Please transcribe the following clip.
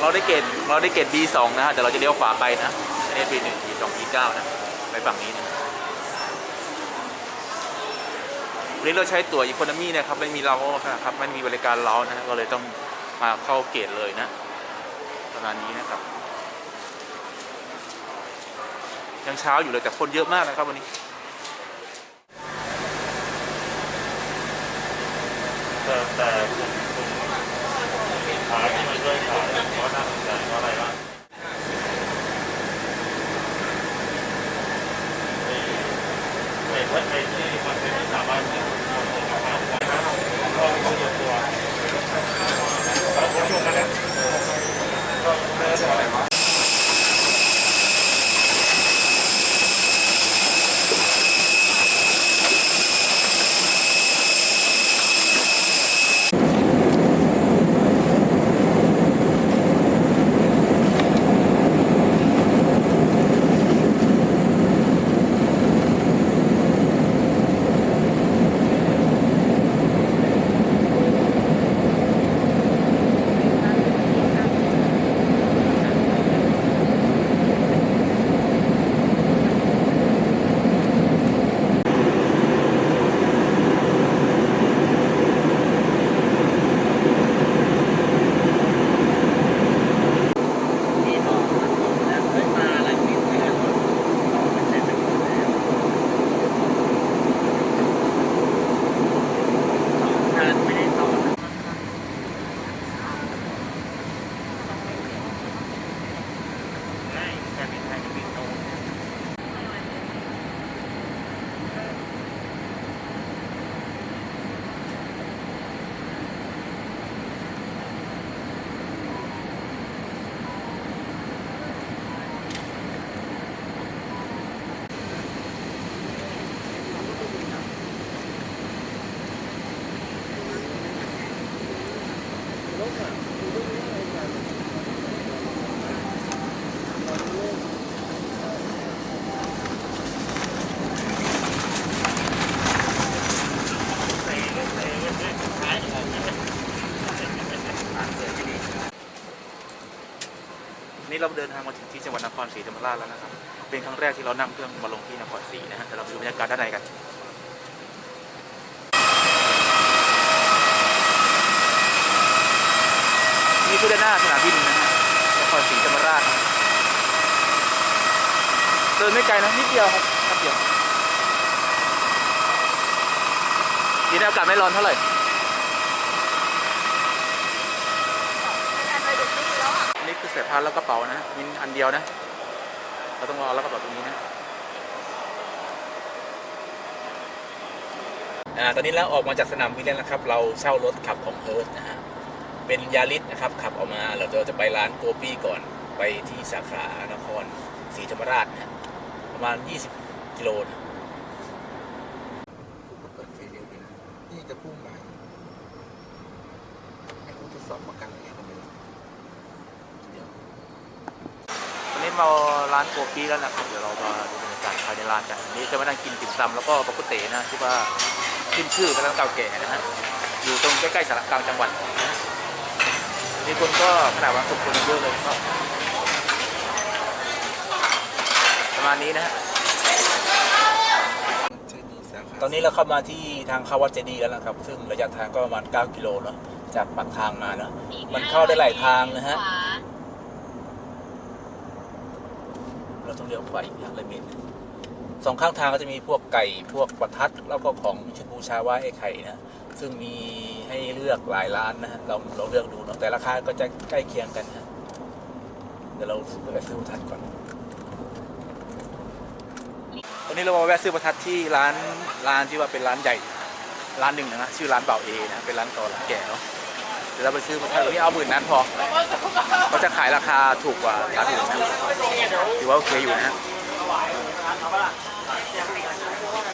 เราได้เกรดเราได้เกรด B2 นะฮะแต่เราจะเลี้ยวขวาไปนะอันนี้ B1 B2 B9 นะไปฝั่งนี้นะวันนี้เราใช้ตั๋วอีโคโนมี่นะครับไม่มีเรานะครับไม่มีบริการเรานะก็เลยต้องมาเข้าเกรดเลยนะประมาณนี้นะครับยังเช้าอยู่เลยแต่คนเยอะมากนะครับวันนี้แต่แต่ ขายที่มาช่วยขายเพราะน่าสนใจเพราะอะไรวะไอ้ไอ้ไอ้ที่มันเป็นสามารถที่คนผมมาหาก็มีสะดวกตัวแล้วผมช่วงนั้น นี่เราเดินทางมาถึงที่จังหวัดนครศรีธรรมราชแล้วนะครับ เป็นครั้งแรกที่เรานั่งเครื่องมาลงที่นครศรีนะฮะเดี๋ยวเราไปดูบรรยากาศด้านในกันนี่คือด้านหน้าสนามบินนะฮะนครศรีธรรมราชเดินไม่ไกลนะนิดเดียวครับแป๊บเดียวดีนะอากาศไม่ร้อนเท่าไหร่ นนี้คือสายพานแล้วกระเป๋านะมีอันเดียวนะ เราต้องรอแล้วกระเป๋าตรงนี้นะอ่าตอนนี้เราออกมาจากสนามบินแล้วนะครับ เราเช่ารถขับของเฮิร์สนะฮะเป็นยาริสนะครับขับออกมาเราจะจะไปร้านโกปี้ก่อนไปที่สาขานครศรีธรรมราชนะประมาณ 20 กิโลนะก็เปิดไฟเดียวนะนี่จะพุ่งมาให้ผู้ทดสอบประกันอะไรก็ไม่รู้เดี๋ยว วันนี้มาร้านโกปีแล้วนะครับเดี๋ยวเรามาดูบรรยากาศภายในร้านกันนี่จะมานั่งกินติ่มซำแล้วก็ปกตินะที่ว่าขึ้นชื่อเป็นร้านเก่าแก่นะฮะอยู่ตรงใกล้ๆสารกลางจังหวัดนะมีคนก็ขนาดวันศุกร์คนเยอะเลยก็ประมาณนี้นะฮะตอนนี้เราเข้ามาที่ทางเข้าวัดเจดีย์แล้วนะครับ ซึ่งระยะทางก็ประมาณ 9 กิโลเนาะจากปากทางมาเนาะมันเข้าได้หลายทางนะฮะ เราต้องเลี้ยวขวาอีกอย่างละเมตรสองข้างทางก็จะมีพวกไก่พวกประทัดแล้วก็ของชมพูชาว่าไอ้ไข่นะซึ่งมีให้เลือกหลายร้านนะเราเราเลือกดูเนาะแต่ราคาก็จะใกล้เคียงกันนะเดี๋ยวเราไปซื้อประทัดก่อนวันนี้เรามาแวะซื้อประทัดที่ร้านร้านที่ว่าเป็นร้านใหญ่ ร้านหนึ่งนะชื่อร้านเบาเอนะเป็นร้านเก่าร้านแก่เนาะเดี๋ยวเราไปซื้อประทัดวันนี้เอาหมื่นนั้นพอ เขาจะขายราคาถูกกว่าร้านอื่นนะถือว่าโอเคอยู่นะฮะ